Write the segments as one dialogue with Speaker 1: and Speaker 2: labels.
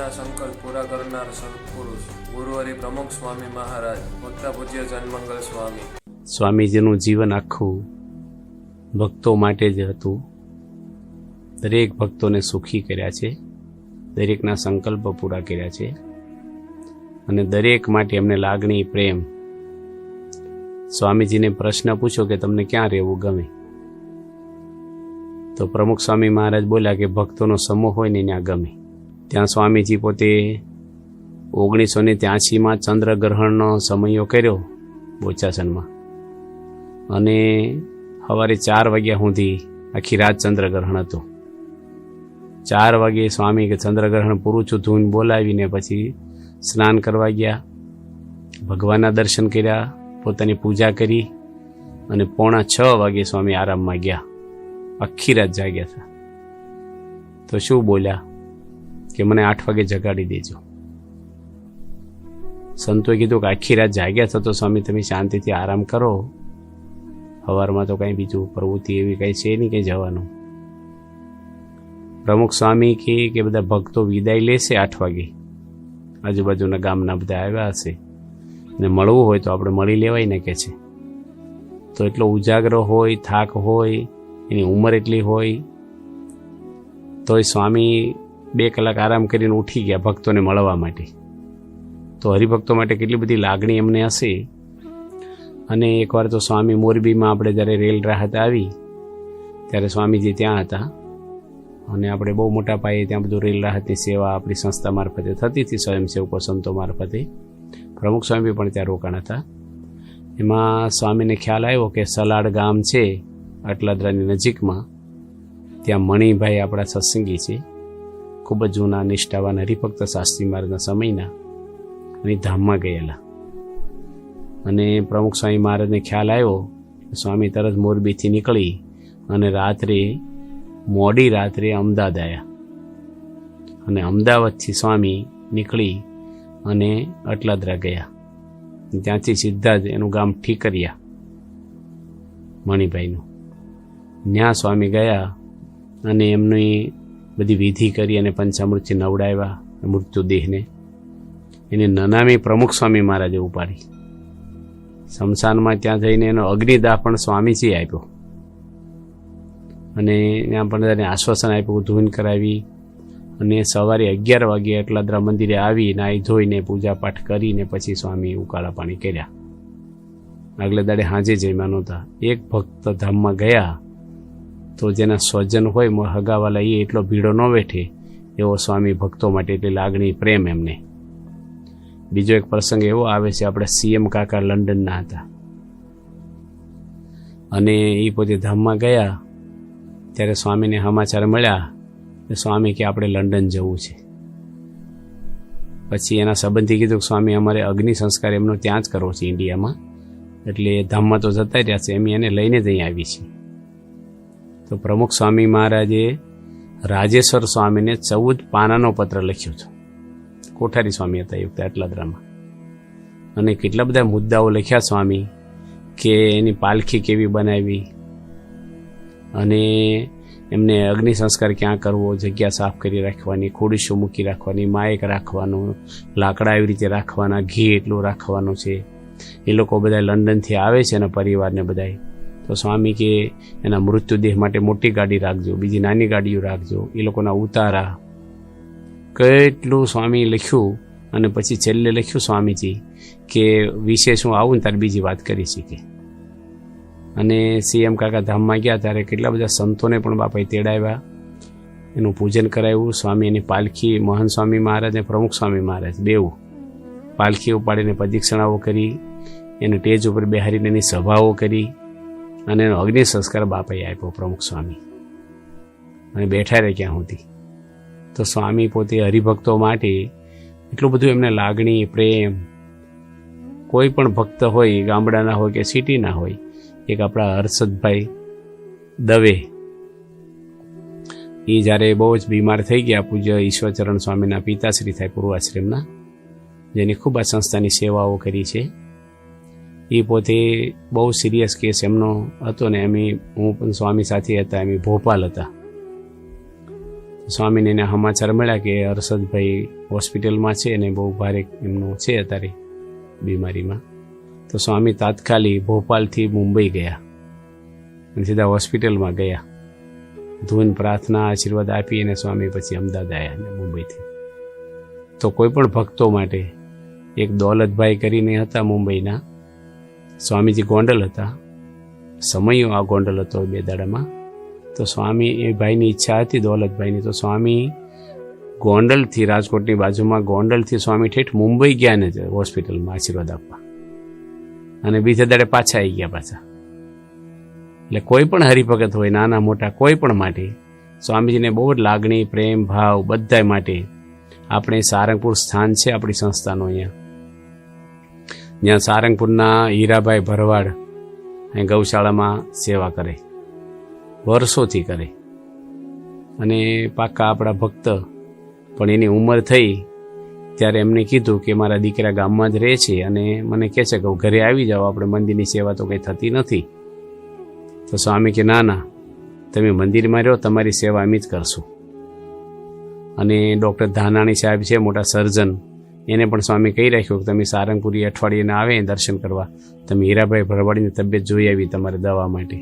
Speaker 1: જીવનના સંકલ્પ પૂરા કરનાર સત્પુરુષ ગુરુહરિ પ્રમુખ સ્વામી મહારાજ, ભક્તા પૂજ્ય જન્મંગલ સ્વામી.
Speaker 2: સ્વામીજીનું જીવન આખું ભક્તો માટે જ હતું. દરેક ભક્તોને સુખી કર્યા છે, દરેકના સંકલ્પ પૂરા કર્યા છે અને દરેક માટે એમને લાગણી, પ્રેમ. સ્વામીજીને પ્રશ્ન પૂછો કે તમને ક્યાં રહેવું ગમે? તો પ્રમુખ સ્વામી મહારાજ બોલ્યા કે ભક્તોનો સમૂહ હોય ને ત્યાં ગમે. ત્યાં સ્વામીજી પોતે ઓગણીસો ને ત્યાસીમાં ચંદ્રગ્રહણનો સમયો કર્યો બોચાસનમાં અને સવારે ચાર વાગ્યા સુધી આખી રાત ચંદ્રગ્રહણ હતું. ચાર વાગે સ્વામી કે ચંદ્રગ્રહણ પૂરું છું ધૂન બોલાવીને પછી સ્નાન કરવા ગયા. ભગવાનના દર્શન કર્યા, પોતાની પૂજા કરી અને પોણા છ વાગે સ્વામી આરામમાં ગયા. આખી રાત જાગ્યા હતા. તો શું બોલ્યા? કે મને આઠ વાગે જગાડી દેજો. સંતોએ કીધું કે આખી રાત જાગ્યા થતો સ્વામી તમે શાંતિથી આરામ કરો. સવારમાં તો કંઈ બીજું પ્રવૃત્તિ એવી કંઈ છે નહીં કંઈ જવાનું. પ્રમુખ સ્વામી કહે કે બધા ભક્તો વિદાય લેશે આઠ વાગે. આજુબાજુના ગામના બધા આવ્યા હશે. ને મળવું હોય તો આપણે મળી લેવાય ને કે છે. તો એટલો ઉજાગરો હોય, થાક હોય, એની ઉંમર એટલી હોય. તોય સ્વામી બે કલાક આરામ કરીને ઉઠી ગયા ભક્તોને મળવા માટે. તો હરિભક્તો માટે કેટલી બધી લાગણી એમને હશે. અને એકવાર તો સ્વામી મોરબીમાં આપણે જ્યારે રેલ રાહત આવી, ત્યારે સ્વામીજી ત્યાં હતા. અને આપણે બહુ મોટા પાયે ત્યાં બધું રેલ રાહતની સેવા આપણી સંસ્થા મારફતે થતી હતી, સ્વયંસેવકો, સંતો મારફતે. પ્રમુખ સ્વામી પણ ત્યાં રોકાણ હતા. એમાં સ્વામીને ખ્યાલ આવ્યો કે સલાડ ગામ છે અટલાદરાની નજીકમાં. ત્યાં મણિભાઈ આપણા સત્સંગી છે. ખૂબ જ જૂના, નિષ્ઠાવાન હરિભક્ત શાસ્ત્રી મહારાજના સમયના અને ધામમાં ગયેલા. અને પ્રમુખ સ્વામી મહારાજને ખ્યાલ આવ્યો સ્વામી તરત મોરબીથી નીકળી અને રાત્રે, મોડી રાત્રે અમદાવાદ આવ્યા અને અમદાવાદથી સ્વામી નીકળી અને અટલાદરા ગયા. ત્યાંથી સીધા જ એનું ગામ ઠીકરિયા, મણિભાઈનું. ત્યાં સ્વામી ગયા અને એમની બધી વિધિ કરી અને પંચામૃતથી નવડાવ્યા મૃત્યુદેહને એને નનામી પ્રમુખ સ્વામી મહારાજે ઉપાડી. શમશાનમાં ત્યાં જઈને એનો અગ્નિદાહ પણ સ્વામીજી આપ્યો. અને ત્યાં પણ તેને આશ્વાસન આપ્યું ધૂન કરાવી. અને સવારે અગિયાર વાગે એટલાદરા મંદિરે આવી, નાહી ધોઈને પૂજાપાઠ કરીને પછી સ્વામી ઉકાળા પાણી કર્યા. આગલે દાડે હાજે જમ્યા નહોતા. એક ભક્ત ધામમાં ગયા તો જેના સ્વજન હોય હગાવાલા એ એટલો ભીડો ન બેઠે એવો સ્વામી ભક્તો માટે એટલી લાગણી, પ્રેમ એમને. બીજો એક પ્રસંગ એવો આવે છે, આપણે સીએમ કાકા લંડનના હતા. અને એ પોતે ધામમાં ગયા, ત્યારે સ્વામીને સમાચાર મળ્યા સ્વામી કે આપણે લંડન જવું છે. પછી એના સંબંધી કીધું સ્વામી, અમારે અગ્નિ સંસ્કાર એમનો ત્યાં જ કરવો છે ઇન્ડિયામાં. એટલે ધામમાં તો જતા રહ્યા છે, એમ એને લઈને જ આવી છે તો પ્રમુખ સ્વામી મહારાજે રાજેશ્વર સ્વામીને ચૌદ પાનાનો પત્ર લખ્યો હતો. કોઠારી સ્વામી હતા યુક્ત વખતે અટલાદરામાં અને કેટલા બધા મુદ્દાઓ લખ્યા સ્વામી, કે એની પાલખી કેવી બનાવી, અને એમને અગ્નિ સંસ્કાર ક્યાં કરવો, જગ્યા સાફ કરી રાખવાની, ખોડીશો મૂકી રાખવાની, માયક રાખવાનું, લાકડા એવી રીતે રાખવાના, ઘી એટલું રાખવાનું છે. એ લોકો બધા લંડનથી આવે છે એના પરિવારને બધાય તો સ્વામી કે એના મૃત્યુદેહ માટે મોટી ગાડી રાખજો, બીજી નાની ગાડીઓ રાખજો, એ લોકોના ઉતારા. કેટલું સ્વામી લખ્યું અને પછી છેલ્લે લખ્યું સ્વામીજી કે વિશે શું આવું ને ત્યારે બીજી વાત કરી શીખે. અને સીએમ કાકા ધામમાં ગયા ત્યારે કેટલા બધા સંતોને પણ બાપાએ તેડાવ્યા. એનું પૂજન કરાવ્યું, સ્વામી એની પાલખી, મહાન સ્વામી મહારાજ અને પ્રમુખ સ્વામી મહારાજ બેવું. પાલખી ઉપાડીને પ્રદિક્ષણાઓ કરી, એને ટેજ ઉપર બેહારીને એની સભાઓ કરી. અને એનો અગ્નિ સંસ્કાર બાપાએ આપ્યો પ્રમુખ સ્વામી. અને બેઠા રહે ક્યાં સુધી? તો સ્વામી પોતે હરિભક્તો માટે એટલું બધું એમને લાગણી, પ્રેમ, કોઈ પણ ભક્ત હોય ગામડાના હોય કે સિટીના હોય, એક આપણા હર્ષદભાઈ દવે. એ જ્યારે બહુ જ બીમાર થઈ ગયા, પૂજ્ય ઈશ્વરચરણ સ્વામીના પિતાશ્રી થાય પૂર્વાશ્રમના, જેની ખૂબ આ સંસ્થાની સેવાઓ કરી છે. એ પોતે બહુ સિરિયસ કેસ એમનો હતો ને એમ હું પણ સ્વામી સાથે હતા, એમ ભોપાલ હતા. સ્વામીને એને સમાચાર મળ્યા કે હર્ષદભાઈ હોસ્પિટલમાં છે અને બહુ ભારે એમનું છે અત્યારે બીમારીમાં. તો સ્વામી તાત્કાલિક ભોપાલથી મુંબઈ ગયા અને સીધા હોસ્પિટલમાં ગયા. ધૂન પ્રાર્થના, આશીર્વાદ આપી અને સ્વામી પછી અમદાવાદ આવ્યા અને મુંબઈથી. તો કોઈ પણ ભક્તો માટે એક દોલતભાઈ કરીને હતા મુંબઈના સ્વામીજી ગોંડલ હતા. સમયો આ ગોંડલ હતો બે દાડામાં. તો સ્વામી એ ભાઈની ઈચ્છા હતી, દોલતભાઈની. તો સ્વામી ગોંડલથી રાજકોટની બાજુમાં ગોંડલથી સ્વામી ઠેઠ મુંબઈ ગયા ને હોસ્પિટલમાં આશીર્વાદ આપવા. અને બીજા દાડે પાછા આવી ગયા પાછા. એટલે કોઈ પણ હરિભગત હોય, નાના મોટા કોઈ પણ માટે, સ્વામીજીને બહુ જ લાગણી, પ્રેમ, ભાવ બધા માટે આપણે સારંગપુર સ્થાન છે, આપણી સંસ્થાનું અહીંયા. જ્યાં સારંગપુરના હીરાભાઈ ભરવાડ અહીં ગૌશાળામાં સેવા કરે. વર્ષોથી કરે. અને પાક્કા આપણા ભક્ત પણ એની ઉંમર થઈ ત્યારે એમને કીધું કે મારા દીકરા ગામમાં જ રહે છે અને મને કહે છે કે હું ઘરે આવી જાઓ આપણે મંદિરની સેવા તો કંઈ થતી નથી. તો સ્વામી કે, ના ના, તમે મંદિરમાં રહો, તમારી સેવા અમે જ કરશું. અને ડૉક્ટર ધાનાણી સાહેબ છે, મોટા સર્જન એને પણ સ્વામી કહી રાખ્યું કે તમે સારંગપુરી અઠવાડિયેના આવે દર્શન કરવા. તમે હીરાભાઈ ભરવાડીની તબિયત જોઈ આવી તમારે દવા માટે.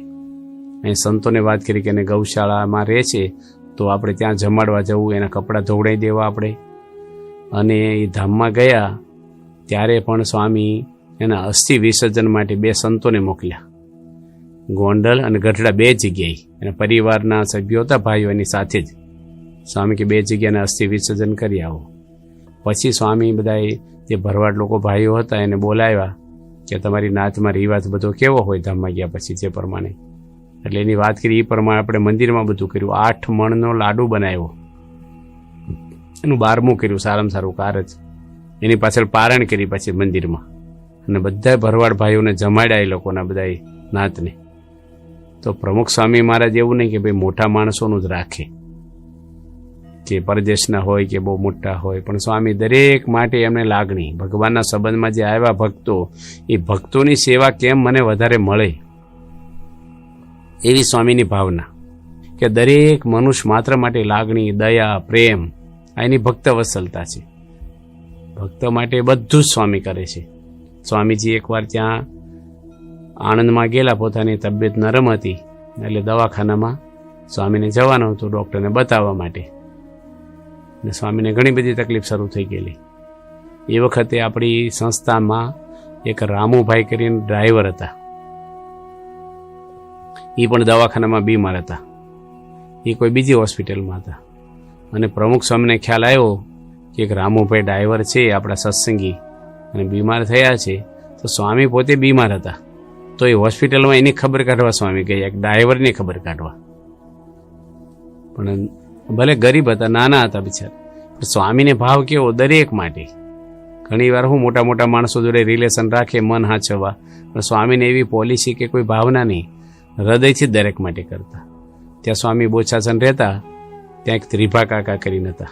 Speaker 2: અહીં સંતોને વાત કરી કે એને ગૌશાળામાં રહે છે, તો આપણે ત્યાં જમાડવા જવું, એના કપડાં ધોવડાવી દેવા આપણે. અને એ ધામમાં ગયા, ત્યારે પણ સ્વામી એના અસ્થિ વિસર્જન માટે બે સંતોને મોકલ્યા. ગોંડલ અને ગઢડા બે જગ્યાએ. એના પરિવારના સભ્યો હતા, ભાઈઓ એની સાથે જ. સ્વામી કે બે જગ્યાના અસ્થિ વિસર્જન કરી આવો. પછી સ્વામી બધાએ જે ભરવાડ લોકો ભાઈઓ હતા એને બોલાવ્યા કે તમારી નાચમાં રિવાજ બધો કેવો હોય ધામમાં ગયા પછી જે પ્રમાણે. એટલે એની વાત કરી, એ પ્રમાણે આપણે મંદિરમાં બધું કર્યું. આઠ મણનો લાડુ બનાવ્યો. એનું બારમું કર્યું, સારામાં સારું કારજ એની પાછળ પારણ કરી પછી મંદિરમાં. અને બધા ભરવાડ ભાઈઓને જમાડ્યા એ લોકોના બધા નાતને. તો પ્રમુખ સ્વામી મહારાજ એવું નહીં કે ભાઈ મોટા માણસોનું જ રાખે. કે પરદેશના હોય કે બહુ મોટા હોય, પણ સ્વામી દરેક માટે એમને લાગણી. ભગવાનના સંબંધમાં જે આવ્યા ભક્તો, એ ભક્તોની સેવા કેમ મને વધારે મળે? એવી સ્વામીની ભાવના કે દરેક મનુષ્ય માત્ર માટે લાગણી, દયા, પ્રેમ, આ એની ભક્ત વસલતા છે. ભક્ત માટે બધું જ સ્વામી કરે છે. સ્વામીજી એકવાર ત્યાં આણંદમાં ગયેલા, પોતાની તબિયત નરમ હતી, એટલે દવાખાનામાં સ્વામીને જવાનું હતું ડૉક્ટરને બતાવવા માટે. ને સ્વામીને ઘણી બધી તકલીફ શરૂ થઈ ગયેલી. એ વખતે આપણી સંસ્થામાં એક રામુભાઈ કરીને ડ્રાઈવર હતા. એ પણ દવાખાનામાં બીમાર હતા. એ કોઈ બીજી હોસ્પિટલમાં હતા. અને પ્રમુખ સ્વામીને ખ્યાલ આવ્યો કે એક રામુભાઈ ડ્રાઈવર છે, આપણા સત્સંગી, અને બીમાર થયા છે, તો સ્વામી પોતે બીમાર હતા. તો એ હોસ્પિટલમાં એની ખબર કાઢવા સ્વામી ગયા, એક ડ્રાઈવરની ખબર કાઢવા. પણ ભલે ગરીબ હતા, નાના હતા બિચારા. સ્વામીને ભાવ કેવો દરેક માટે. ઘણીવાર હું મોટા મોટા માણસો જોડે રિલેશન રાખે, મન હાચવવા. પણ સ્વામીને એવી પોલિસી કે કોઈ ભાવના નહીં. હૃદયથી દરેક માટે કરતા. ત્યાં સ્વામી બોચાસન રહેતા, ત્યાં એક ત્રિભા કાકા કરીને હતા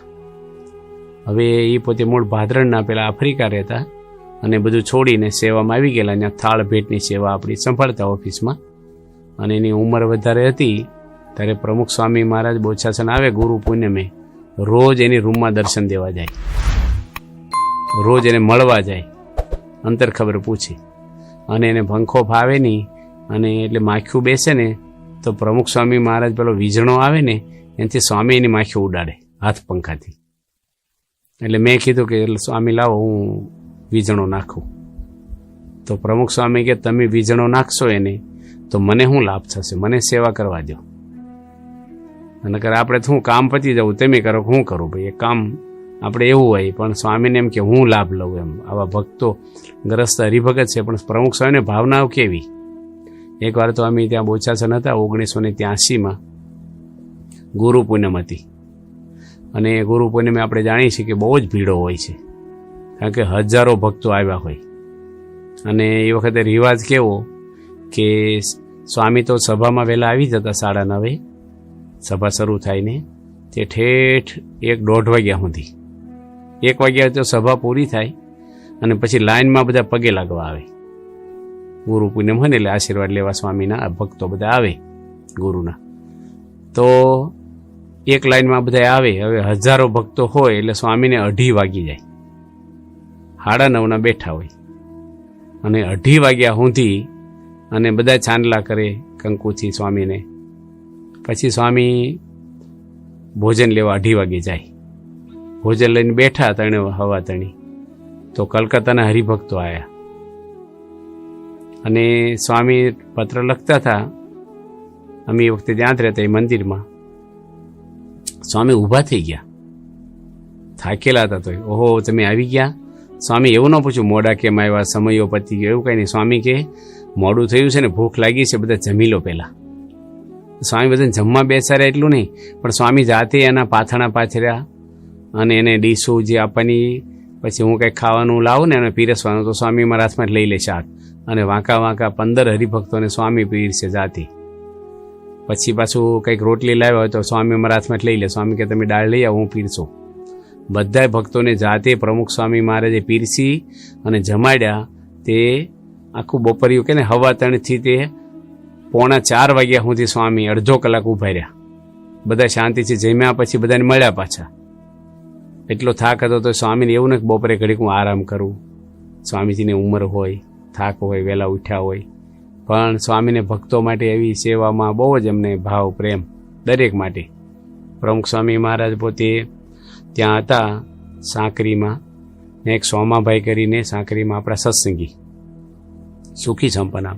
Speaker 2: હવે એ પોતે મૂળ ભાદરણના પેલા આફ્રિકા રહેતા અને બધું છોડીને સેવામાં આવી ગયેલા. ત્યાં થાળ ભેટની સેવા આપણી સંભાળતા ઓફિસમાં. અને એની ઉંમર વધારે હતી. ત્યારે પ્રમુખ સ્વામી મહારાજ બોચાસન આવે ગુરુ પૂનમે, રોજ એની રૂમમાં દર્શન દેવા જાય. રોજ એને મળવા જાય. અંતર ખબર પૂછી. અને એને પંખો ફાવે નહીં, અને એટલે માખ્યું બેસે ને, તો પ્રમુખ સ્વામી મહારાજ પેલો વીજળો આવે ને, એનાથી સ્વામી એની માખ્યું ઉડાડે, હાથ પંખાથી. એટલે મેં કીધું કે સ્વામી લાવો, હું વીજણો નાખું. તો પ્રમુખ સ્વામી કે, તમે વીજણો નાખશો એને, તો મને શું લાભ થશે? મને સેવા કરવા દો અને કરે આપણે શું કામ પતી જવું, તમે કરો હું કરું ભાઈ? એ કામ આપણે એવું હોય, પણ સ્વામીને એમ કે હું લાભ લઉં એમ. આવા ભક્તો ગ્રસ્ત હરિભગત છે, પણ પ્રમુખ સ્વામીને ભાવનાઓ કેવી? એકવાર તો અમે ત્યાં બોચાસન હતા, ઓગણીસો ને ત્યાસીમાં, ગુરુ પૂનમ હતી. અને ગુરુ પૂનમે આપણે જાણીએ છીએ કે બહુ જ ભીડો હોય છે, કારણ કે હજારો ભક્તો આવ્યા હોય. અને એ વખતે રિવાજ કેવો કે સ્વામી તો સભામાં વહેલા આવી જતા સાડા નવે સભા શરૂ થાય ને, તે ઠેઠ એક દોઢ વાગ્યા સુધી. એક વાગ્યા તો સભા પૂરી થાય અને પછી લાઈનમાં બધા પગે લાગવા આવે. ગુરુ પૂનમ હોય ને એટલે આશીર્વાદ લેવા સ્વામીના ભક્તો બધા આવે ગુરુના. તો એક લાઈનમાં બધા આવે, હવે હજારો ભક્તો હોય એટલે સ્વામીને અઢી વાગી જાય. સાડા નવના બેઠા હોય. અને અઢી વાગ્યા સુધી અને બધા ચાંદલા કરે કંકુથી સ્વામીને. પછી સ્વામી ભોજન લેવા અઢી વાગે જાય. ભોજન લઈને બેઠા તણે હવા તણી. તો કલકત્તાના હરિભક્તો આવ્યા અને સ્વામી પત્ર લખતા હતા. અમે એ વખતે ત્યાં જ રહેતા એ મંદિરમાં. સ્વામી ઊભા થઈ ગયા. થાકેલા હતા તો ઓહો, તમે આવી ગયા? સ્વામી એવું ન પૂછ્યું, મોડા કેમ આવ્યા, સમયો પતી ગયો, એવું કંઈ નહીં. સ્વામી કે મોડું થયું છે ને, ભૂખ લાગી છે, બધા જમી લો પહેલાં. સ્વામી બધાને જમવા બેસાડ્યા એટલું નહીં, પણ સ્વામી જાતે એના પાથણા પાથર્યા અને એને ડીશો જે આપવાની, પછી હું કંઈક ખાવાનું લાવું ને એને પીરસવાનું, તો સ્વામી મારા હાથમાં લઈ લે શાક. અને વાંકા વાંકા પંદર હરિભક્તોને સ્વામી પીરસે જાતે. પછી પાછું કંઈક રોટલી લાવ્યા હોય તો સ્વામી મારા હાથમાં લઈ લે. સ્વામી કે, તમે દાળ લઈ આવો, હું પીરસો. બધાય ભક્તોને જાતે પ્રમુખ સ્વામી મહારાજે પીરસી અને જમાડ્યા. તે આખું બપોરિયું કે ને હવા તણથી તે પોણા ચાર વાગ્યા સુધી સ્વામી અડધો કલાક ઊભા રહ્યા. બધા શાંતિથી જમ્યા પછી બધાને મળ્યા પાછા. એટલો થાક હતો તો સ્વામીને એવું નથી બપોરે ઘડીક હું આરામ કરું. સ્વામીજીની ઉંમર હોય, થાક હોય, વહેલા ઉઠ્યા હોય. પણ સ્વામીને ભક્તો માટે એવી સેવામાં બહુ જ એમને ભાવ, પ્રેમ દરેક માટે. પ્રમુખ સ્વામી મહારાજ પોતે ત્યાં હતા સાંકરીમાં ને એક સોમાભાઈ કરીને સાંકરીમાં આપણા સત્સંગી. સુખી સંપન્ના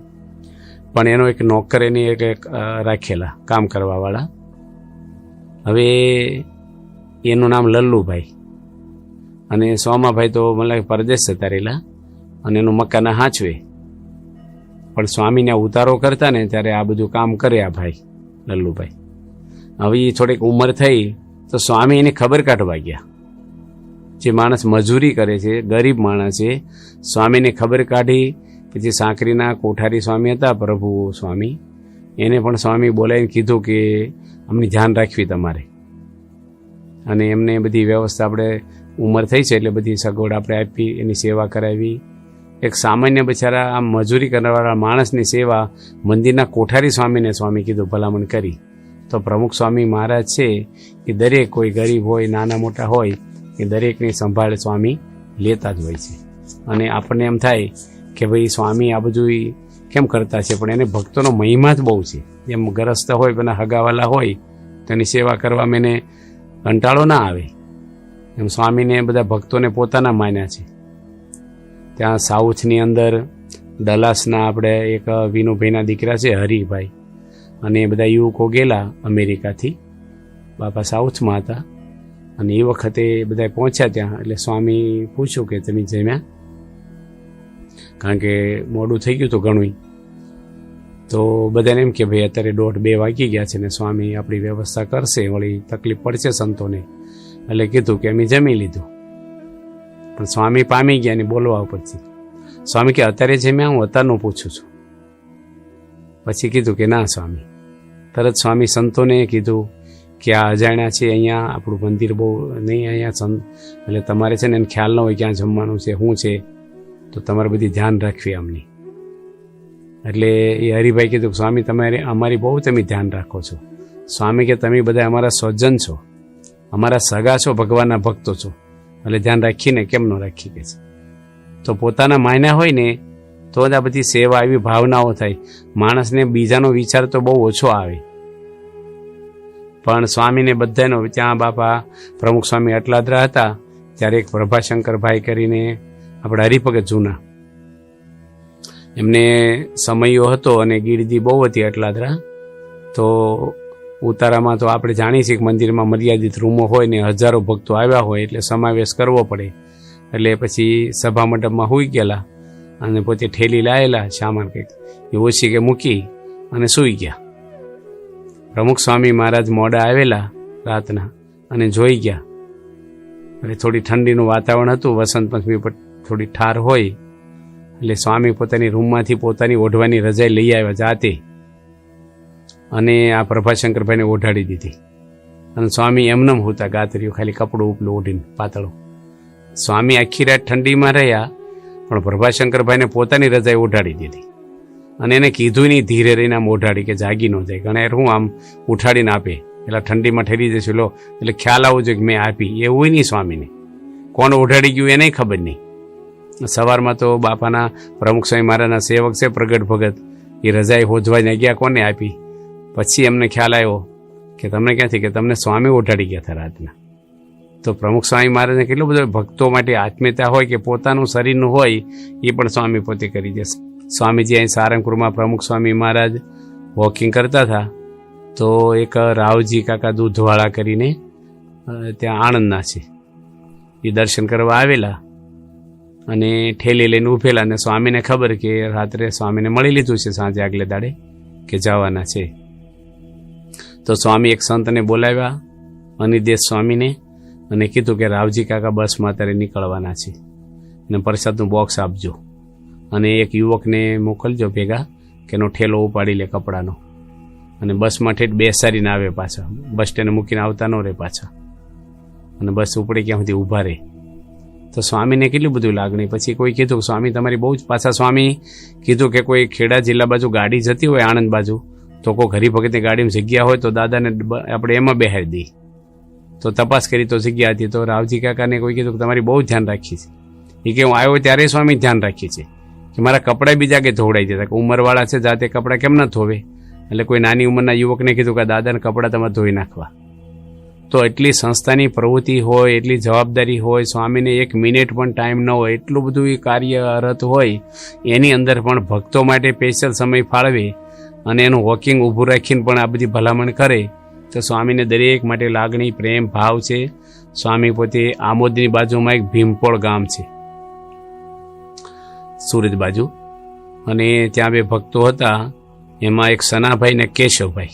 Speaker 2: પણ એનો એક નોકર એની એક રાખેલા, કામ કરવાવાળા. હવે એનું નામ લલ્લુભાઈ. અને સોમાભાઈ તો મને પરદેશ જતા રહેલા અને એનું મકાન હાંચવે. પણ સ્વામીને ઉતારો કરતા ને ત્યારે આ બધું કામ કરે આ ભાઈ, લલ્લુભાઈ. હવે એ થોડીક ઉંમર થઈ તો સ્વામી એને ખબર કાઢવા ગયા. જે માણસ મજૂરી કરે છે, ગરીબ માણસ છે, સ્વામીને ખબર કાઢી પછી સાંકરીના કોઠારી સ્વામી હતા, પ્રભુ સ્વામી. એને પણ સ્વામી બોલાવીને કીધું કે અમને ધ્યાન રાખવી તમારે. અને એમને બધી વ્યવસ્થા આપણે, ઉંમર થઈ છે એટલે બધી સગવડ આપણે આપી, એની સેવા કરાવી. એક સામાન્ય બિચારા આમ મજૂરી કરવાવાળા માણસની સેવા મંદિરના કોઠારી સ્વામીને સ્વામી કીધું, ભલામણ કરી. તો પ્રમુખ સ્વામી મહારાજ છે કે દરેક કોઈ ગરીબ હોય, નાના મોટા હોય, એ દરેકની સંભાળ સ્વામી લેતા જ હોય છે. અને આપણને એમ થાય કે ભાઈ, સ્વામી, આ બધું કેમ કરતા છે? પણ એને ભક્તોનો મહિમા જ બહુ છે. એમ ગરસ્ત હોય, પેલા હગાવાલા હોય તો એની સેવા કરવામાં એને કંટાળો ના આવે. એમ સ્વામીને બધા ભક્તોને પોતાના માન્યા છે. ત્યાં સાઉથની અંદર દલાસના આપણે એક વિનુભાઈના દીકરા છે, હરિભાઈ. અને એ બધા યુવકો ગયેલા અમેરિકાથી. બાપા સાઉથમાં હતા. અને એ વખતે બધા પહોંચ્યા ત્યાં. એટલે સ્વામી પૂછ્યું કે, તમે જમ્યા? કારણ કે મોડું થઈ ગયું હતું ઘણું તો બધાને એમ કે, ભાઈ, અત્યારે દોઢ બે વાગી ગયા છે ને સ્વામી આપણી વ્યવસ્થા કરશે, વળી તકલીફ પડશે સંતોને. એટલે કીધું કે, અમે જમી લીધું. પણ સ્વામી પામી ગયા ને બોલવા ઉપરથી. સ્વામી કે, અત્યારે જમ્યા હું અત્યારનું પૂછું છું. પછી કીધું કે, ના સ્વામી. તરત સ્વામી સંતોને કીધું કે, આ અજાણ્યા છે અહીંયા, આપણું મંદિર બહુ નહીં અહીંયા સંત, એટલે તમારે છે ને એને ખ્યાલ ન હોય ક્યાં જમવાનું છે, શું છે. તો તમારે બધી ધ્યાન રાખવી અમની. એટલે એ હરિભાઈ કીધું, સ્વામી, તમારે અમારી બહુ તમે ધ્યાન રાખો છો. સ્વામી કે, તમે બધા અમારા સ્વજન છો. અમારા સગા છો, ભગવાનના ભક્તો છો. એટલે ધ્યાન રાખીને કેમ ન રાખી કે છે? તો પોતાના માયના હોય ને, તો જ આ બધી સેવા એવી ભાવનાઓ થાય. માણસને બીજાનો વિચાર તો બહુ ઓછો આવે. પણ સ્વામીને બધાનો ત્યાં બાપા પ્રમુખ સ્વામી અટલાદરા હતા, ત્યારે એક પ્રભાશંકરભાઈ કરીને આપણે હરિભગત જૂના. એમને સમયો હતો અને ગીરદી બહુ હતી અટલાદરા તો ઉતારામાં તો આપણે જાણીએ છીએ કે મંદિરમાં મર્યાદિત રૂમો હોય ને હજારો ભક્તો આવ્યા હોય એટલે સમાવેશ કરવો પડે. એટલે પછી સભા મંડપમાં હોઈ ગયેલા અને પોતે ઠેલી લાયેલા સામાન કંઈક, એ ઓછી કે મૂકી અને સૂઈ ગયા. પ્રમુખ સ્વામી મહારાજ મોડા આવેલા રાતના અને જોઈ ગયા. એટલે થોડી ઠંડીનું વાતાવરણ હતું, વસંત પંચમી પર થોડી ઠાર હોય, એટલે સ્વામી પોતાની રૂમમાંથી પોતાની ઓઢવાની રજાઈ લઈ આવ્યા જાતે. અને આ પ્રભાશંકરભાઈને ઓઢાડી દીધી. અને સ્વામી એમનેમ હોતા ગાતરીઓ ખાલી કપડું ઉપલું ઓઢીને પાતળું. સ્વામી આખી રાત ઠંડીમાં રહ્યા, પણ પ્રભાશંકરભાઈને પોતાની રજાઈ ઓઢાડી દીધી. અને એને કીધું નહીં ધીરે રહીને આમ ઓઢાડી કે જાગી ન જાય. ઘણા હું આમ ઉઠાડીને આપે. એટલે ઠંડીમાં ઠરી જશે લો. એટલે ખ્યાલ આવો જોઈએ કે મેં આપી. એવું નહીં સ્વામીને. કોણ ઓઢાડી ગયું એને ખબર નહીં. સવારમાં તો બાપાના પ્રમુખ સ્વામી મહારાજના સેવક છે પ્રગટ ભગત. એ રજાઈ હોજવા જગ્યા કોને આપી? પછી એમને ખ્યાલ આવ્યો કે તમને ક્યાંથી કે તમને સ્વામી ઓઢાડી ગયા હતા રાતના. તો પ્રમુખ સ્વામી મહારાજને કેટલું બધું ભક્તો માટે આત્મીયતા હોય કે પોતાનું શરીરનું હોય, એ પણ સ્વામી પોતે કરી દે. સ્વામીજી અહીં સારંગપુરમાં પ્રમુખ સ્વામી મહારાજ વોકિંગ કરતા હતા. તો એક રાવજી કાકા દૂધવાળા કરીને ત્યાં આણંદના છે. એ દર્શન કરવા આવેલા. અને ઠેલી લઈને ઉભેલા અને સ્વામીને ખબર કે રાત્રે સ્વામીને મળી લીધું છે સાંજે આગલે દાડે કે જવાના છે. તો સ્વામી એક સંતને બોલાવ્યા અનિદેશ સ્વામીને, અને કીધું કે રાવજી કાકા બસમાં અત્યારે નીકળવાના છે. અને પ્રસાદનું બોક્સ આપજો. અને એક યુવકને મોકલજો ભેગા, કે એનો ઠેલો ઉપાડી લે કપડાનો. અને બસમાં ઠેઠ બેસાડીને આવે પાછા. બસ સ્ટેન્ડ મૂકીને આવતા ન રહે પાછા. અને બસ ઉપડે ક્યાં સુધી ઊભા રહે. તો સ્વામીને કેટલું બધું લાગણી? પછી કોઈ કીધું સ્વામી, તમારી બહુ જ પાછા સ્વામી. કીધું કે, કોઈ ખેડા જિલ્લા બાજુ ગાડી જતી હોય આણંદ બાજુ, તો કોઈ હરી ભગતની ગાડીમાં જગ્યા હોય તો દાદાને આપણે એમાં બેહાડી દઈએ. તો તપાસ કરી તો જગ્યા હતી. તો રાવજી કાકાને કોઈ કીધું કે, તમારી બહુ ધ્યાન રાખી છે. એ કે, હું આવ્યો ત્યારે સ્વામી ધ્યાન રાખી છે. કે, મારા કપડાં બીજા કે ધોવડાઈ જતા કે, ઉંમરવાળા છે જાતે કપડાં કેમ ન ધોવે? એટલે કોઈ નાની ઉંમરના યુવકને કીધું કે, દાદાને કપડાં તમારે ધોઈ નાખવા. તો એટલી સંસ્થાની પ્રવૃત્તિ હોય, એટલી જવાબદારી હોય, સ્વામીને એક મિનિટ પણ ટાઈમ ન હોય, એટલું બધું એ કાર્યરત હોય, એની અંદર પણ ભક્તો માટે સ્પેશિયલ સમય ફાળવે અને એનું વોકિંગ ઊભું રાખીને પણ આ બધી ભલામણ કરે, તો સ્વામીને દરેક માટે લાગણી, પ્રેમ, ભાવ છે. સ્વામી પોતે આમોદની બાજુમાં એક ભીમપોળ ગામ છે. સુરત બાજુ. અને ત્યાં બે ભક્તો હતા, એમાં એક સનાભાઈ ને કેશવભાઈ.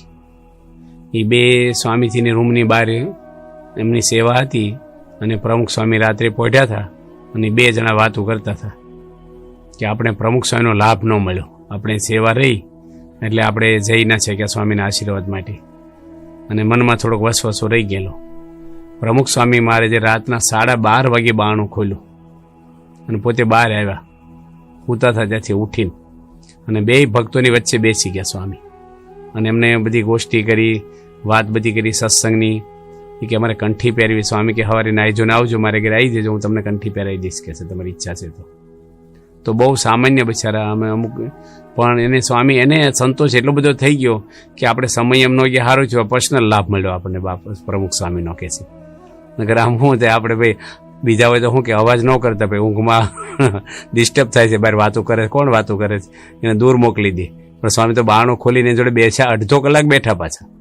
Speaker 2: એ બે સ્વામીજીની રૂમની બહાર એમની સેવા હતી અને પ્રમુખ સ્વામી રાત્રે પહોંચ્યા હતા અને બે જણા વાતો કરતા હતા કે આપણે પ્રમુખ સ્વામીનો લાભ ન મળ્યો. આપણે સેવા રહી, એટલે આપણે જઈ ના શક્યા સ્વામીના આશીર્વાદ માટે. અને મનમાં થોડોક વસવસો રહી ગયેલો. પ્રમુખ સ્વામી મારે જે રાતના સાડા બાર વાગે બારણું ખોલ્યું અને પોતે બહાર આવ્યા. ઉતા હતા ત્યાંથી ઉઠીને. અને બે ભક્તોની વચ્ચે બેસી ગયા સ્વામી. અને એમને બધી ગોષ્ઠી કરી વાત બધી કરી સત્સંગની કે અમારે કંઠી પહેરવી સ્વામી કે સવારે નાઈ ને આવજો મારે ઘરે આવી જજો, હું તમને કંઠી પહેરાવી દઈશ કે છે, તમારી ઈચ્છા છે તો. તો બહુ સામાન્ય બિચારા અમે અમુક, પણ એને સ્વામી એને સંતોષ એટલો બધો થઈ ગયો કે આપણે સમય એમનો કે સારું છે પર્સનલ લાભ મળ્યો આપણને બાપ, પ્રમુખ સ્વામીનો કે છે. નગર આમ શું થાય, આપણે ભાઈ, બીજા હોય તો શું કે અવાજ ન કરતા ભાઈ, ઊંઘમાં ડિસ્ટર્બ થાય છે બહાર વાતો કરે કોણ વાતો કરે છે? એને દૂર મોકલી દે. પણ સ્વામી તો બારણું ખોલીને જોડે બેસા અડધો કલાક બેઠા પાછા.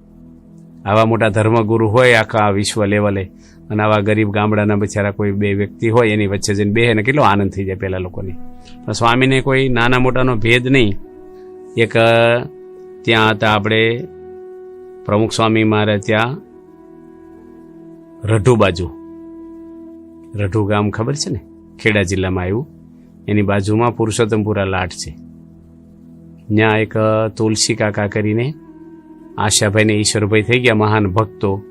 Speaker 2: આવા મોટા ધર્મગુરુ હોય આખા વિશ્વ લેવલે અને આવા ગરીબ ગામડાના બિચારા કોઈ બે વ્યક્તિ હોય, એની વચ્ચે જઈને બે ને કેટલો આનંદ થઈ જાય પેલા લોકોની. પણ સ્વામીને કોઈ નાના મોટાનો ભેદ નહીં. એક ત્યાં હતા આપણે પ્રમુખ સ્વામી મારે ત્યાં રઢુ બાજુ. રઢુ ગામ ખબર છે ને? ખેડા જિલ્લામાં આવ્યું એની બાજુમાં પુરુષોત્તમપુરા લાટ છે. ત્યાં એક તુલસી કાકા કરીને આશાભાઈ ને ઈશ્વરભાઈ થઈ ગયા મહાન ભક્તો,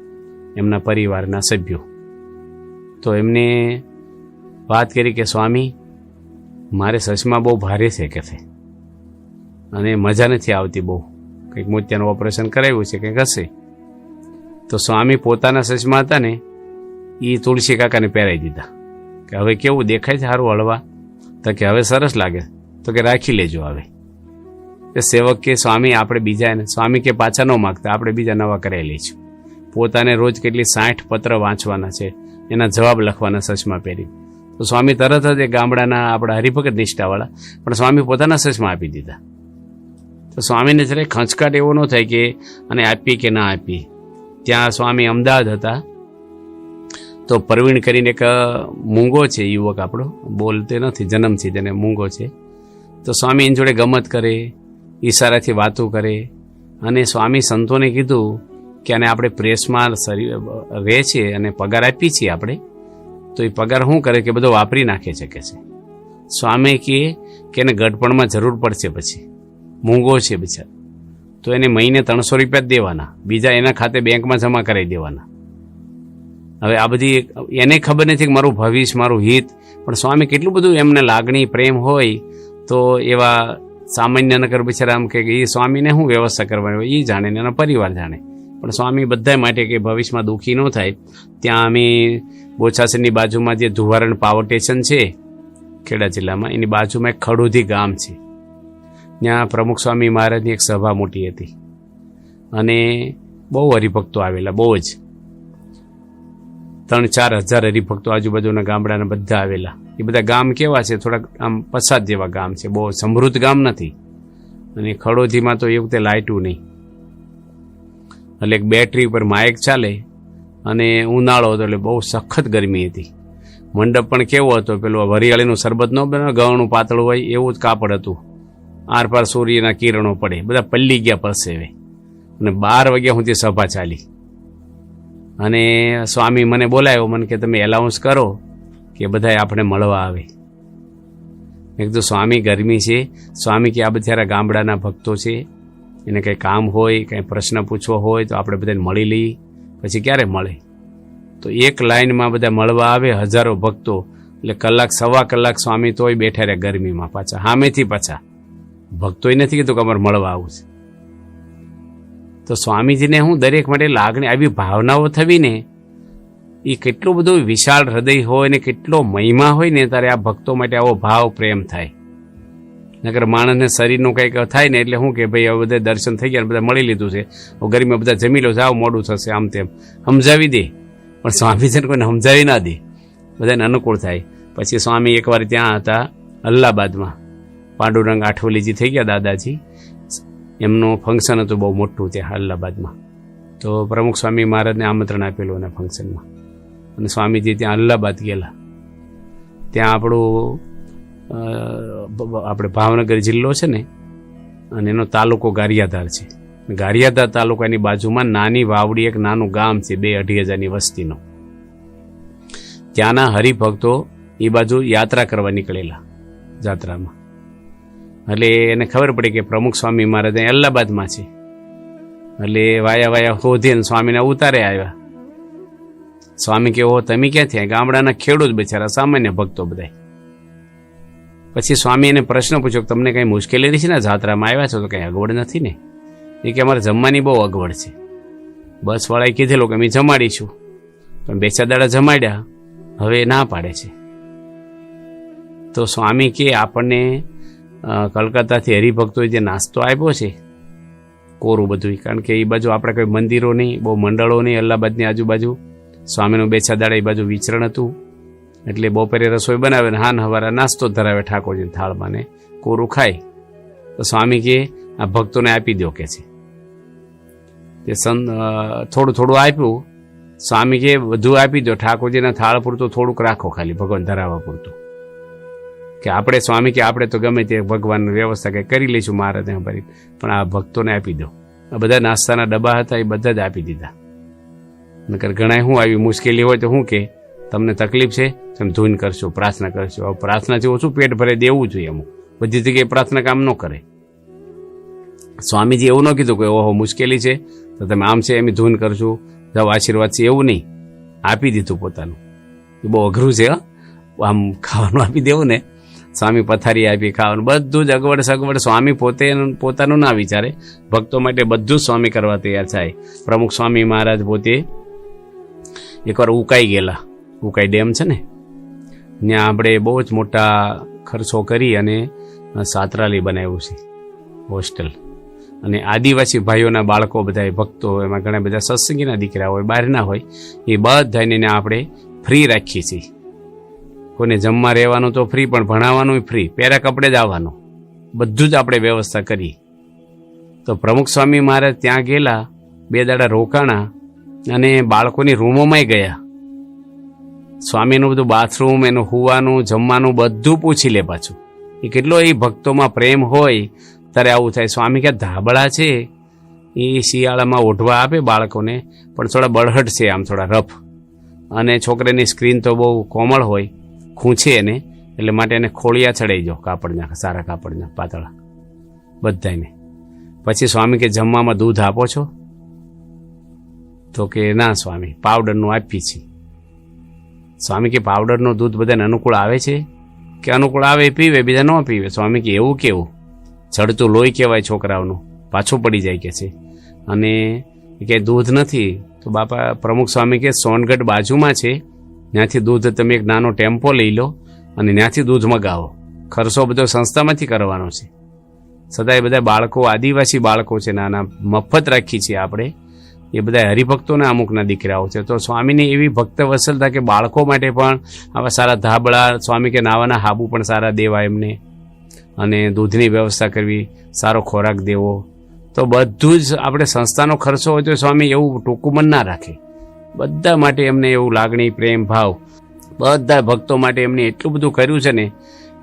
Speaker 2: એમના પરિવારના સભ્યો. તો એમને વાત કરી કે, સ્વામી, મારે સચમાં બહુ ભારે છે કે છે? અને મજા નથી આવતી બહુ. કંઈક મોતિયાનું ઓપરેશન કરાવ્યું છે, કંઈક હશે. તો સ્વામી પોતાના સચમાં હતા ને એ તુલસી કાકાને પહેરાવી દીધા. કે હવે કેવું દેખાય છે સારું હળવા? તો કે હવે સરસ લાગે. તો કે રાખી લેજો હવે. એ સેવક કે સ્વામી આપણે બીજા સ્વામી કે પાછા ન માગતા, આપણે બીજા નવા કરેલી છે. પોતાને રોજ કેટલી સાઠ પત્ર વાંચવાના છે, એના જવાબ લખવાના સચમાં પહેરી. તો સ્વામી તરત જ એ ગામડાના આપણા હરિભગત નિષ્ઠાવાળા, પણ સ્વામી પોતાના સચમાં આપી દીધા. તો સ્વામીને જ્યારે ખંચકાટ એવો ન થાય કે અને આપી કે ના આપી, ત્યાં સ્વામી અમદાવાદ હતા. તો પ્રવીણ કરીને એક મૂંગો છે, યુવક આપણો, બોલતે નથી, જન્મથી તેને મૂંગો છે. તો સ્વામી એની જોડે ગમત કરે ઈશારાથી વાતો કરે. અને સ્વામી સંતોને કીધું કે આને આપણે પ્રેસમાં શરીર રહે છે અને પગાર આપીએ છીએ આપણે. તો એ પગાર શું કરે કે બધો વાપરી નાખે છે કે છે. સ્વામી કહે કે એને ગઢપણમાં જરૂર પડશે પછી. મૂંગો છે બિચાર. તો એને મહિને ત્રણસો રૂપિયા જ દેવાના. બીજા એના ખાતે બેંકમાં જમા કરાવી દેવાના. હવે આ બધી એને ખબર નથી કે મારું ભવિષ્ય, મારું હિત. પણ સ્વામી કેટલું બધું એમને લાગણી, પ્રેમ હોય તો એવા સામાન્ય નગર બિચારામ કે એ સ્વામીને શું વ્યવસ્થા કરવાની એ જાણે ને એનો પરિવાર જાણે. પણ સ્વામી બધા માટે કે ભવિષ્યમાં દુઃખી ન થાય. ત્યાં અમે બોચાસરની બાજુમાં જે ધુવારણ પાવર સ્ટેશન છે, ખેડા જિલ્લામાં, એની બાજુમાં એક ખડોધી ગામ છે. ત્યાં પ્રમુખ સ્વામી મહારાજની એક સભા મોટી હતી. અને બહુ હરિભક્તો આવેલા, બહુ જ. ત્રણ ચાર હજાર હરિભક્તો આજુબાજુના ગામડાના બધા આવેલા. એ બધા ગામ કેવા છે? થોડાક આમ પસાદ જેવા ગામ છે. બહુ સમૃદ્ધ ગામ નથી. અને ખડોજીમાં તો એ વખતે લાઇટું નહીં. એટલે એક બેટરી ઉપર માઇક ચાલે અને ઉનાળો હતો એટલે બહુ સખત ગરમી હતી. મંડપ પણ કેવો હતો? પેલું વરિયાળીનું શરબત ન બને ગળનું પાતળું હોય એવું જ કાપડ હતું. આરપાર સૂર્યના કિરણો પડે. બધા પલ્લી ગયા પરસેવે અને બાર વાગ્યા સુધી સભા ચાલી. અને સ્વામી મને બોલાયો, મને કે, તમે એલાઉન્સ કરો. કે બધાય આપણે મળવા આવે. મેં કીધું, સ્વામી, ગરમી છે. સ્વામી કે, આ બધા ગામડાના ભક્તો છે. એને કંઈ કામ હોય, કંઈ પ્રશ્ન પૂછવો હોય, તો આપણે બધાને મળી લઈએ. પછી ક્યારે મળે? તો એક લાઈનમાં બધા મળવા આવે હજારો ભક્તો. એટલે કલાક, સવા કલાક સ્વામી તોય બેઠા રહ્યા ગરમીમાં પાછા સામેથી પાછા. ભક્તોય નથી કીધું કે અમારે મળવા આવું છે. તો સ્વામીજીને હું દરેક માટે લાગણી, આવી ભાવનાઓ થવી ને એ કેટલું બધું વિશાળ હૃદય હોય ને કેટલો મહિમા હોય ને, ત્યારે આ ભક્તો માટે આવો ભાવ પ્રેમ થાય. નગર માણસને શરીરનું કંઈક થાય ને, એટલે શું કે ભાઈ, હવે બધા દર્શન થઈ ગયા બધા મળી લીધું છે. ગરીમાં બધા જમી લો, જાઓ, મોડું થશે, આમ તેમ. સમજાવી દે. પણ સ્વામીજીને કોઈને સમજાવી ના દે. બધાને અનુકૂળ થાય. પછી સ્વામી એકવાર ત્યાં હતા અલ્હાબાદમાં પાંડુરંગ આઠવલીજી થઈ ગયા, દાદાજી. એમનું ફંક્શન હતું બહુ મોટું ત્યાં અલ્હાબાદમાં તો પ્રમુખ સ્વામી મહારાજને આમંત્રણ આપેલું એના ફંક્શનમાં અને સ્વામીજી ત્યાં અલ્હાબાદ ગયેલા. ત્યાં આપણું આપણે ભાવનગર જિલ્લો છે ને, અને એનો તાલુકો ગારિયાધાર છે. ગારિયાધાર તાલુકાની બાજુમાં નાની વાવડી એક નાનું ગામ છે, બે અઢી હજારની વસ્તીનો. ત્યાંના હરિભક્તો એ બાજુ યાત્રા કરવા નીકળેલા જાત્રામાં. એટલે એને ખબર પડી કે પ્રમુખ સ્વામી મહારાજ અહીં અલ્હાબાદમાં છે. એટલે વાયા વાયા શોધીને સ્વામીને ઉતારે આવ્યા. સ્વામી કે તમે ક્યાં થયા ગામડાના ખેડૂત બિચારા, સામાન્ય ભક્તો બધા પછી સ્વામી એને પ્રશ્ન પૂછ્યો કે, તમને કંઈ મુશ્કેલી નથી ને? જાત્રામાં આવ્યા છો તો કંઈ અગવડ નથી ને? એ કે, અમારે જમવાની બહુ અગવડ છે. બસવાળાએ કીધેલું કે, અમે જમાડીશું. પણ બે ચાર દાડા જમાડ્યા, હવે ના પાડે છે. તો સ્વામી કે, આપણને કલકત્તાથી હરિભક્તોએ જે નાસ્તો આપ્યો છે, કોરું બધું કારણ કે એ બાજુ આપણે કોઈ મંદિરો નહીં બહુ મંડળો નહીં અલ્હાબાદની આજુબાજુ સ્વામીનું બે છ દાડા એ બાજુ વિચરણ હતું. એટલે બપોરે રસોઈ બનાવે ને હાન હવારા નાસ્તો ધરાવે ઠાકોરજી થાળમાં ને કોરું ખાય. તો સ્વામી કે, આ ભક્તોને આપી દો કે છે. તે સં થોડું થોડું આપ્યું. સ્વામી કે, બધું આપી દો ઠાકોરજીના થાળ પૂરતું થોડુંક રાખો ખાલી, ભગવાન ધરાવવા પૂરતું. કે આપણે સ્વામી કે, આપણે તો ગમે તે ભગવાન વ્યવસ્થા કંઈ કરી લઈશું મહારાજને ભરી પણ આ ભક્તોને આપી દો આ બધા નાસ્તાના ડબ્બા હતા, એ બધા જ આપી દીધા. નકર ગણાય શું આવી મુશ્કેલી હોય તો શું કે, તમને તકલીફ છે? તમે ધૂન કરશો, પ્રાર્થના કરશો. હવે પ્રાર્થનાથી ઓછું પેટ ભરે દેવું જોઈએ અમુક. બધી જગ્યાએ પ્રાર્થના કામ ન કરે. સ્વામીજી એવું ન કીધું કે, ઓહો, મુશ્કેલી છે, તો તમે આમ છે, એમ ધૂન કરશો. જાઓ, આશીર્વાદ છે, એવું નહીં. આપી દીધું પોતાનું. એ બહુ અઘરું છે, હં. આમ ખાવાનું આપી દેવું ને, સ્વામી પથારી આપી ખાવાનું, બધું જ અગવડ સગવડ સ્વામી પોતે પોતાનું ના વિચારે. ભક્તો માટે બધું સ્વામી કરવા તૈયાર થાય. પ્રમુખ સ્વામી મહારાજ પોતે એકવાર ઉકાઈ ગયેલા. ઉકાઈ ડેમ છે ને? ત્યાં આપણે બહુ જ મોટા ખર્ચો કરી અને સાતરાલી બનાવ્યું છે, હોસ્ટેલ. અને આદિવાસી ભાઈઓના બાળકો બધા ભક્તો એમાં ઘણા બધા સત્સંગીના દીકરા હોય બહારના હોય, એ બધાને આપણે ફ્રી રાખીએ છીએ. કોઈને જમવા રહેવાનું તો ફ્રી, પણ ભણાવવાનું ફ્રી. પહેરા કપડે જ આવવાનું. બધું જ આપણે વ્યવસ્થા કરી તો પ્રમુખ સ્વામી મહારાજ ત્યાં ગયેલા, બે દાડા રોકાણા અને બાળકોની રૂમોમાંય ગયા. સ્વામીનું બધું બાથરૂમ, એનું હુવાનું, જમવાનું બધું પૂછી લે પાછું. એ કેટલો એ ભક્તોમાં પ્રેમ હોય, ત્યારે આવું થાય. સ્વામી કે ધાબળા છે? એ શિયાળામાં ઓઢવા આપે બાળકોને, પણ થોડા બળહટ છે આમ, થોડા રફ. અને છોકરાની સ્ક્રીન તો બહુ કોમળ હોય, ખૂંચે એને, એટલે માટે એને ખોળિયા ચડાઈ જાઓ કાપડના, સારા કાપડના, પાતળા. બધાને પછી સ્વામી કે જમવામાં દૂધ આપો છો? તો કે, ના, સ્વામી પાવડરનું આપીએ છીએ. સ્વામી કે પાવડરનું દૂધ બધાને અનુકૂળ આવે છે? કે, અનુકૂળ આવે, પીવે, બીજા ન પીવે. સ્વામી કે, એવું કેવું? ચડતું લોહી કહેવાય છોકરાઓનું. પાછું પડી જાય કે છે. અને કે, દૂધ નથી. તો બાપા, પ્રમુખ સ્વામી કે, સોનગઢ બાજુમાં છે. ત્યાંથી દૂધ તમે એક નાનો ટેમ્પો લઈ લો અને ત્યાંથી દૂધ મગાવો. ખર્ચો બધો સંસ્થામાંથી કરવાનો છે. સદાય બધા બાળકો, આદિવાસી બાળકો છે, નાના, મફત રાખી છે આપણે. એ બધા હરિભક્તોના અમુકના દીકરાઓ છે. તો સ્વામીની એવી ભક્ત વસલતા કે બાળકો માટે પણ આવા સારા ધાબળા, સ્વામી કે નાવાના હાબુ પણ સારા દેવા એમને. અને દૂધની વ્યવસ્થા કરવી, સારો ખોરાક દેવો. તો બધું જ આપણે સંસ્થાનો ખર્ચો હોય તો સ્વામી એવું ટૂંકું મન ના રાખે. બધા માટે એમને એવું લાગણી, પ્રેમ, ભાવ, બધા ભક્તો માટે એમને એટલું બધું કર્યું છે ને,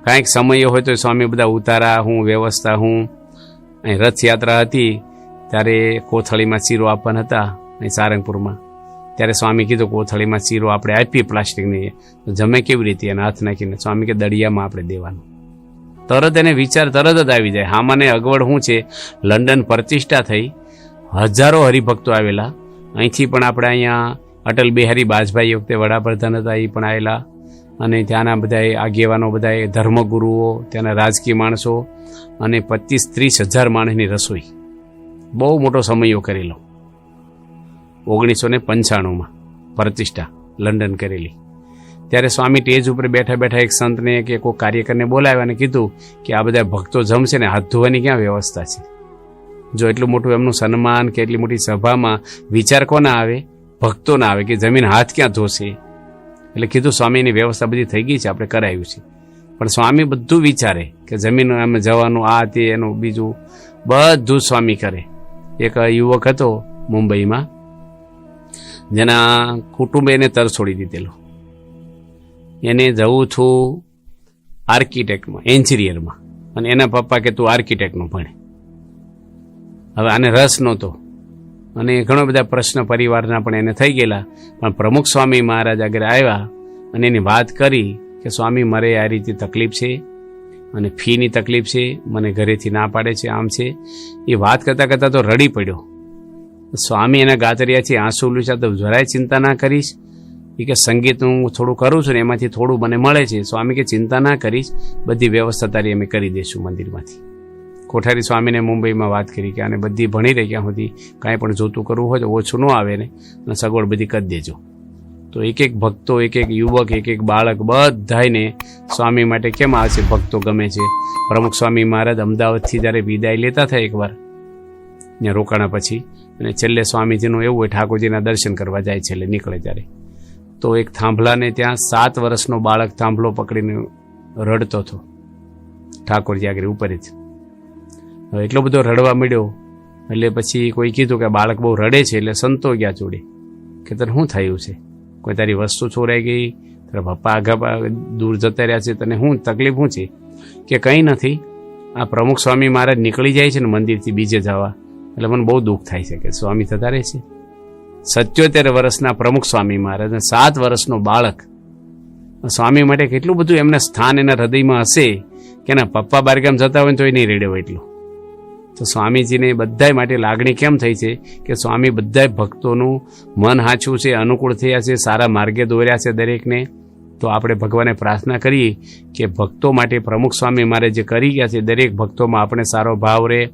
Speaker 2: કાંઈક સમય હોય તો સ્વામી બધા ઉતારા, હું વ્યવસ્થા, હું અહીં રથયાત્રા હતી ત્યારે કોથળીમાં ચીરો આપવાના હતા અહીં સારંગપુરમાં. ત્યારે સ્વામી કીધું કોથળીમાં ચીરો આપણે આપીએ પ્લાસ્ટિકની. જમે કેવી રીતે? એને હાથ નાખીને સ્વામી કે દળિયામાં આપણે દેવાનું. તરત એને વિચાર તરત જ આવી જાય. હામાને અગવડ શું છે? લંડન પ્રતિષ્ઠા થઈ. હજારો હરિભક્તો આવેલા. અહીંથી પણ આપણે અહીંયા અટલ બિહારી વાજપેયી વખતે વડાપ્રધાન હતા, એ પણ આવેલા. અને ત્યાંના બધા આગેવાનો બધા ધર્મગુરુઓ, ત્યાંના રાજકીય માણસો અને પચીસ ત્રીસ હજાર માણસની રસોઈ. બહુ મોટો સમયો કરેલો ઓગણીસો ને પંચાણુંમાં પ્રતિષ્ઠા લંડન કરેલી. ત્યારે સ્વામી ટેજ ઉપર બેઠા બેઠા એક સંતને કે કોઈ કાર્યકરને બોલાવ્યા અને કીધું કે આ બધા ભક્તો જમશે ને હાથ ધોવાની ક્યાં વ્યવસ્થા છે? જો એટલું મોટું એમનું સન્માન કે એટલી મોટી સભામાં વિચાર કોના આવે? ભક્તો ના આવે કે જમીન હાથ ક્યાં ધોશે? એટલે કીધું સ્વામીની વ્યવસ્થા બધી થઈ ગઈ છે, આપણે કરાયું છે. પણ સ્વામી બધું વિચારે કે જમીન એમ જવાનું, આ તે એનું બીજું બધું સ્વામી કરે. એક યુવક હતો મુંબઈમાં, જેના કુટુંબે એને તર છોડી દીધેલો. એને જવું છું આર્કિટેક્ટમાં, એન્જિનિયરમાં. અને એના પપ્પા કે તું આર્કિટેક્ટનું ભણે. હવે આને રસ નહોતો. અને ઘણા બધા પ્રશ્ન પરિવારના પણ એને થઈ ગયેલા. પણ પ્રમુખ સ્વામી મહારાજ આગળ આવ્યા અને એની વાત કરી કે, સ્વામી, મારે આ રીતે તકલીફ છે. અને ફીની તકલીફ છે, મને ઘરેથી ના પાડે છે, આમ છે. એ વાત કરતાં કરતાં તો રડી પડ્યો. સ્વામી એના ગાતરિયાથી આંસુ લૂછા તો જરાય ચિંતા ના કરીશ. એ કે સંગીત હું થોડું કરું છું ને એમાંથી થોડું મને મળે છે. સ્વામી કે ચિંતા ના કરીશ. બધી વ્યવસ્થા તારી અમે કરી દઈશું મંદિરમાંથી. કોઠારી સ્વામીને મુંબઈમાં વાત કરી કે આને બધી ભણી રહી ક્યાં સુધી કાંઈ પણ જોતું કરવું હોય તો ઓછું ન આવે ને. સગવડ બધી કરી દેજો. તો એક એક ભક્તો, એક એક યુવક, એક એક બાળક બધાને સ્વામી માટે કેમ આવશે ભક્તો ગમે છે? પ્રમુખ સ્વામી મહારાજ અમદાવાદથી જ્યારે વિદાય લેતા થાય એકવાર, ત્યાં રોકાણા પછી, અને છેલ્લે સ્વામીજીનું એવું હોય ઠાકોરજીના દર્શન કરવા જાય છેલ્લે, નીકળે ત્યારે. તો એક થાંભલાને ત્યાં સાત વર્ષનો બાળક થાંભલો પકડીને રડતો હતો. ઠાકોરજી આગળ ઉપર જ એટલો બધો રડવા મળ્યો એટલે પછી કોઈ કીધું કે બાળક બહુ રડે છે, એટલે સંતો ગયા જોડે. કે તને શું થયું છે? કોઈ તારી વસ્તુ છોડાઈ ગઈ, તારા પપ્પા આગા દૂર જતા રહ્યા છે, તને શું તકલીફ શું છે? કે કંઈ નથી. આ પ્રમુખ સ્વામી મહારાજ નીકળી જાય છે ને મંદિરથી બીજે જવા. એટલે મને બહુ દુઃખ થાય છે કે સ્વામી થતા રહે છે. સત્યોતેર વર્ષના પ્રમુખ સ્વામી મહારાજ અને સાત વર્ષનો બાળક. સ્વામી માટે કેટલું બધું એમના સ્થાન એના હૃદયમાં હશે કે એના પપ્પા બારગામ જતા હોય તો એ નહીં રેડ્યો એટલું. તો સ્વામીજીને બધાય માટે લાગણી કેમ થઈ છે કે સ્વામી બધાય ભક્તોનું મન હાચું છે, અનુકૂળ થયા છે, સારા માર્ગે દોર્યા છે દરેકને? તો આપણે ભગવાને પ્રાર્થના કરીએ કે ભક્તો માટે પ્રમુખ સ્વામી મારે જે કરી ગયા છે, દરેક ભક્તોમાં આપણે સારો ભાવ રહે.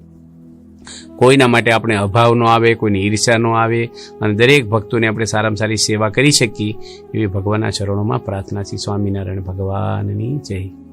Speaker 2: કોઈના માટે આપણે અભાવ ન આવે, કોઈની ઈર્ષા ન આવે અને દરેક ભક્તોને આપણે સારામાં સારી સેવા કરી શકીએ એવી ભગવાનના ચરણોમાં પ્રાર્થના છે. સ્વામિનારાયણ ભગવાનની જય.